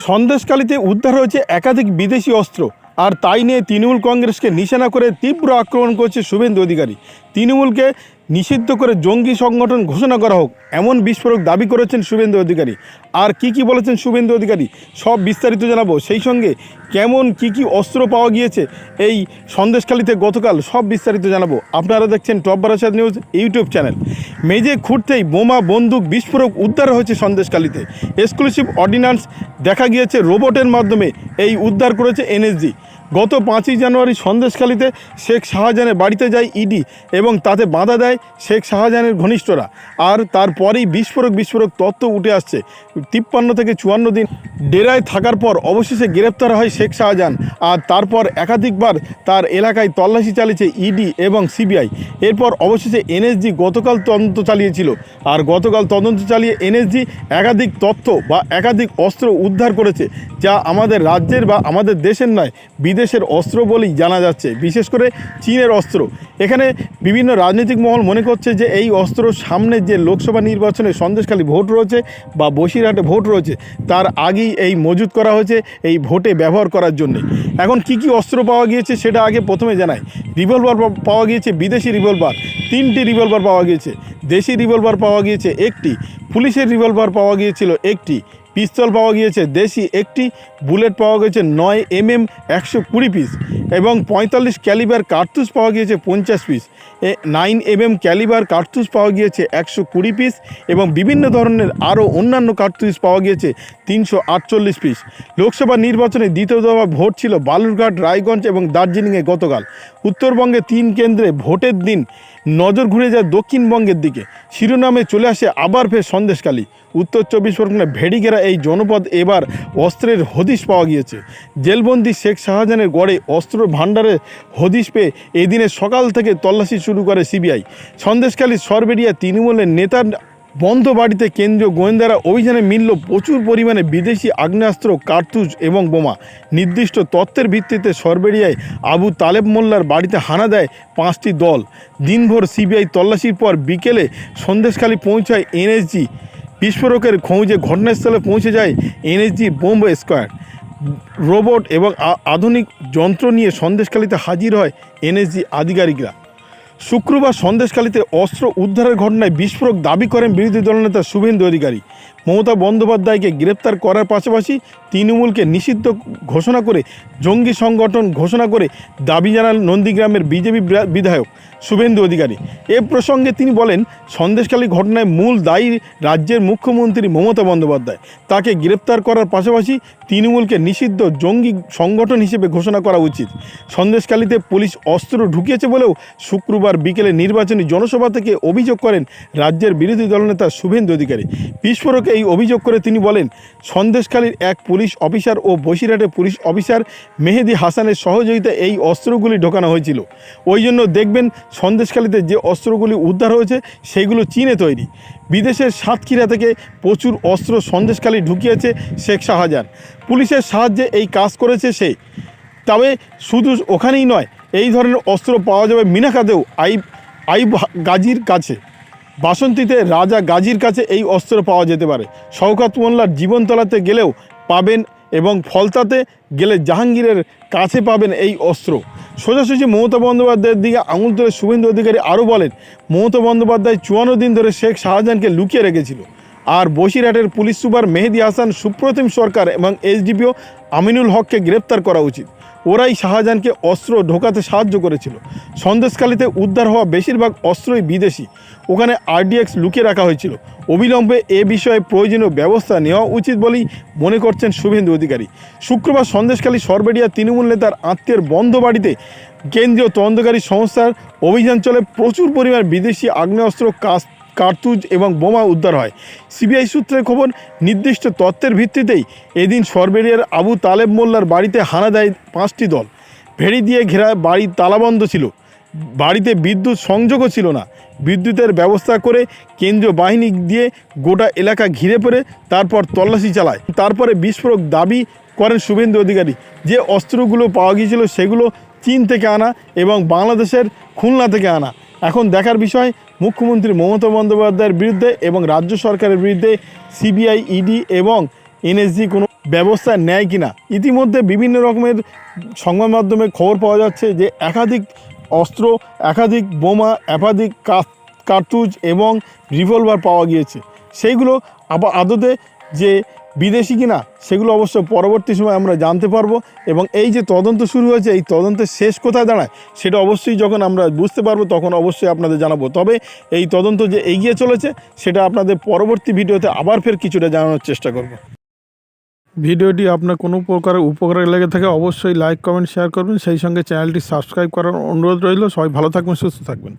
সন্দেশকালীতে উদ্ধার হয়েছে একাধিক বিদেশি অস্ত্র। আর তাই নিয়ে তৃণমূল কংগ্রেসকে নিশানা করে তীব্র আক্রমণ করছে শুভেন্দু অধিকারী। তৃণমূলকে নিষিদ্ধ করে জঙ্গি সংগঠন ঘোষণা করা হোক, এমন বিস্ফোরক দাবি করেছেন শুভেন্দু অধিকারী। আর কি কি বলেছেন শুভেন্দু অধিকারী, সব বিস্তারিত জানাব। সেই সঙ্গে কেমন কি কি অস্ত্র পাওয়া গিয়েছে, এই সন্দেশখালীতে গতকাল সব বিস্তারিত জানাব। আপনারা দেখছেন top Barasat news YouTube channel. মেজে খুঁড়তেই বোমা, বন্দুক, বিস্ফোরক উদ্ধার হয়েছে সন্দেশখালীতে। এক্সক্লুসিভ অর্ডিন্যান্স দেখা গিয়েছে রোবটের মাধ্যমে, এই উদ্ধার করেছে এনএসজি গত পাঁচই জানুয়ারি সন্দেশখালীতে শেখ শাহজাহানের বাড়িতে যায় ইডি এবং তাতে বাধা দেয় শেখ শাহজাহানের ঘনিষ্ঠরা। আর তারপরেই বিস্ফোরক বিস্ফোরক তত্ত্ব উঠে আসছে। তিপ্পান্ন থেকে চুয়ান্ন দিন ডেরায় থাকার পর অবশেষে গ্রেপ্তার হয় শেখ শাহজাহান। আর তারপর একাধিকবার তার এলাকায় তল্লাশি চালিয়েছে ইডি এবং সিবিআই। এরপর অবশেষে এনএসজি গতকাল তদন্ত চালিয়েছিল। আর গতকাল তদন্ত চালিয়ে এনএসজি একাধিক তথ্য বা একাধিক অস্ত্র উদ্ধার করেছে, যা আমাদের রাজ্যের বা আমাদের দেশের নয় বিদেশের অস্ত্র বলেই জানা যাচ্ছে, বিশেষ করে চীনের অস্ত্র। এখানে বিভিন্ন রাজনৈতিক মহল মনে করছে যে এই অস্ত্র সামনে যে লোকসভা নির্বাচনে সন্দেশখালী ভোট রয়েছে বা বসিরহাটে ভোট রয়েছে, তার আগেই এই মজুত করা হয়েছে এই ভোটে ব্যবহার করার জন্য। এখন কি কি অস্ত্র পাওয়া গিয়েছে সেটা আগে প্রথমে জানাই। রিভলভার পাওয়া গিয়েছে বিদেশি রিভলভার, তিনটি রিভলভার পাওয়া গিয়েছে। দেশি রিভলভার পাওয়া গিয়েছে একটি, পুলিশের রিভলভার পাওয়া গিয়েছিল একটি। পিস্তল পাওয়া গিয়েছে। দেশি একটি বুলেট পাওয়া গেছে নয় এম এম একশো কুড়ি পিস এবং পঁয়তাল্লিশ ক্যালিবার কার্তুস পাওয়া গিয়েছে পঞ্চাশ piece nine M M calibre কার্তুস পাওয়া গিয়েছে একশো কুড়ি পিস এবং বিভিন্ন ধরনের আরও অন্যান্য কার্তুস পাওয়া গিয়েছে তিনশো আটচল্লিশ পিস লোকসভা নির্বাচনে দ্বিতীয় দফা ভোট ছিল বালুরঘাট, রায়গঞ্জ এবং দার্জিলিংয়ে গতকাল। উত্তরবঙ্গে তিন কেন্দ্রে ভোটের দিন নজর ঘুরে যায় দক্ষিণবঙ্গের দিকে। শিরোনামে চলে আসে আবার ফের সন্দেশকালী উত্তর চব্বিশ পরগনা ভেড়িঘেরা এই জনপদ এবার অস্ত্রের হদিশ পাওয়া গিয়েছে। জেলবন্দি শেখ শাহজাহানের গড়ে অস্ত্র ভাণ্ডারে হদিশ পেয়ে এই দিনের সকাল থেকে তল্লাশি শুরু করে সিবিআই। সন্দেশকালী সরবেরিয়া তৃণমূলের নেতার বন্ধ বাড়িতে কেন্দ্রীয় গোয়েন্দারা অভিযানে মিলল প্রচুর পরিমাণে বিদেশি আগ্নেয়াস্ত্র, কার্তুজ এবং বোমা। নির্দিষ্ট তত্ত্বের ভিত্তিতে সরবেরিয়ায় আবু তালেব মোল্লার বাড়িতে হানা দেয় পাঁচটি দল। দিনভর সিবিআই তল্লাশির পর বিকেলে সন্দেশখালী পৌঁছায় এনএসজি। বিস্ফোরকের খোঁজে ঘটনাস্থলে পৌঁছে যায় এনএসজি বোম্ব স্কোয়াড। রোবট এবং আধুনিক যন্ত্র নিয়ে সন্দেশকালিতে হাজির হয় এনএসজি আধিকারিকরা। শুক্রবার সন্দেশকালিতে অস্ত্র উদ্ধারের ঘটনায় বিস্ফোরক দাবি করেন বিরোধী দলনেতা শুভেন্দু অধিকারী। মমতা বন্দ্যোপাধ্যায়কে গ্রেপ্তার করার পাশাপাশি তৃণমূলকে নিষিদ্ধ ঘোষণা করে, জঙ্গি সংগঠন ঘোষণা করে দাবি জানান নন্দীগ্রামের বিজেপি বিধায়ক শুভেন্দু অধিকারী। এ প্রসঙ্গে তিনি বলেন সন্দেশকালী ঘটনায় মূল দায়ী রাজ্যের মুখ্যমন্ত্রী মমতা বন্দ্যোপাধ্যায়। তাকে গ্রেপ্তার করার পাশাপাশি তৃণমূলকে নিষিদ্ধ জঙ্গি সংগঠন হিসেবে ঘোষণা করা উচিত। সন্দেশকালীতে পুলিশ অস্ত্র ঢুকিয়েছে বলেও শুক্রবার বিকেলে নির্বাচনী জনসভা থেকে অভিযোগ করেন রাজ্যের বিরোধী দলনেতা শুভেন্দু অধিকারী। বিস্ফোরক এই অভিযোগ করে তিনি বলেন, সন্দেশখালীর এক পুলিশ অফিসার ও বসিরহাটের পুলিশ অফিসার মেহেদি হাসানের সহযোগিতায় এই অস্ত্রগুলি ঢোকানো হয়েছিল। ওই জন্য দেখবেন সন্দেশখালীতে যে অস্ত্রগুলি উদ্ধার হয়েছে, সেগুলো চীনে তৈরি। বিদেশের সাতক্ষীরা থেকে প্রচুর অস্ত্র সন্দেশখালী ঢুকিয়েছে শেখ শাহজাহান। পুলিশের সাহায্যে এই কাজ করেছে সে। তবে শুধু ওখানেই নয়, এই ধরনের অস্ত্র পাওয়া যাবে মিনাখাতেও আইব আইব গাজীর কাছে। বাসন্তীতে রাজা গাজীর কাছে এই অস্ত্র পাওয়া যেতে পারে। শওকাত মোল্লার জীবনতলাতে গেলেও পাবেন এবং ফলতাতে গেলে জাহাঙ্গীরের কাছে পাবেন এই অস্ত্র। সোজাসুজি মমতা বন্দ্যোপাধ্যায়ের দিকে আঙুল তুলে শুভেন্দু অধিকারী আরও বলেন, মমতা বন্দ্যোপাধ্যায় চুয়ান্ন দিন ধরে শেখ শাহজাহানকে লুকিয়ে রেখেছিল। আর বসিরহাটের পুলিশ সুপার মেহেদি হাসান, সুপ্রতিম সরকার এবং এসডিপিও আমিনুল হককে গ্রেপ্তার করা উচিত। ওরাই শাহজাহানকে অস্ত্র ঢোকাতে সাহায্য করেছিল। সন্দেশকালীতে উদ্ধার হওয়া বেশিরভাগ অস্ত্রই বিদেশি। ওখানে আরডিএক্স লুকিয়ে রাখা হয়েছিল। অবিলম্বে এ বিষয়ে প্রয়োজনীয় ব্যবস্থা নেওয়া উচিত বলেই মনে করছেন শুভেন্দু অধিকারী। শুক্রবার সন্দেশকালী সরবেরিয়া তৃণমূল নেতার আত্মীয়ের বন্ধ বাড়িতে কেন্দ্রীয় তদন্তকারী সংস্থার অভিযান চলে প্রচুর পরিমাণ বিদেশি আগ্নেয়াস্ত্র কাজ কার্তুজ এবং বোমা উদ্ধার হয়। সিবিআই সূত্রের খবর, নির্দিষ্ট তত্ত্বের ভিত্তিতেই এদিন সরবেরিয়ার আবু তালেব মোল্লার বাড়িতে হানা দেয় পাঁচটি দল। ভেড়ি দিয়ে ঘেরা বাড়ি তালাবন্ধ ছিল। বাড়িতে বিদ্যুৎ সংযোগও ছিল না। বিদ্যুতের ব্যবস্থা করে কেন্দ্রীয় বাহিনী দিয়ে গোটা এলাকা ঘিরে পড়ে তারপর তল্লাশি চালায়। তারপরে বিস্ফোরক দাবি করেন শুভেন্দু অধিকারী যে অস্ত্রগুলো পাওয়া গিয়েছিল সেগুলো চীন থেকে আনা এবং বাংলাদেশের খুলনা থেকে আনা। এখন দেখার বিষয় মুখ্যমন্ত্রী মমতা বন্দ্যোপাধ্যায়ের বিরুদ্ধে এবং রাজ্য সরকারের বিরুদ্ধে সিবিআই, ইডি এবং এনএসজি কোনো ব্যবস্থা নেয় কিনা? ইতিমধ্যে বিভিন্ন রকমের সংবাদ মাধ্যমে খবর পাওয়া যাচ্ছে যে একাধিক অস্ত্র, একাধিক বোমা, একাধিক কার্তুজ এবং রিভলভার পাওয়া গিয়েছে। সেইগুলো আবার আদতে যে বিদেশি কিনা সেগুলো অবশ্য পরবর্তী সময় আমরা জানতে পারব। এবং এই যে তদন্ত শুরু হয়েছে, এই তদন্তের শেষ কোথায় দাঁড়ায়, সেটা অবশ্যই যখন আমরা বুঝতে পারব, তখন অবশ্যই আপনাদের জানাব। তবে এই তদন্ত যে এগিয়ে চলেছে, সেটা আপনাদের পরবর্তী ভিডিওতে আবার ফের কিছুটা জানানোর চেষ্টা করব। ভিডিওটি আপনার কোনো প্রকার উপকারে লেগে থাকে, অবশ্যই লাইক, কমেন্ট, শেয়ার করবেন। সেই সঙ্গে চ্যানেলটি সাবস্ক্রাইব করার অনুরোধ রইল। সবাই ভালো থাকবেন, সুস্থ থাকবেন।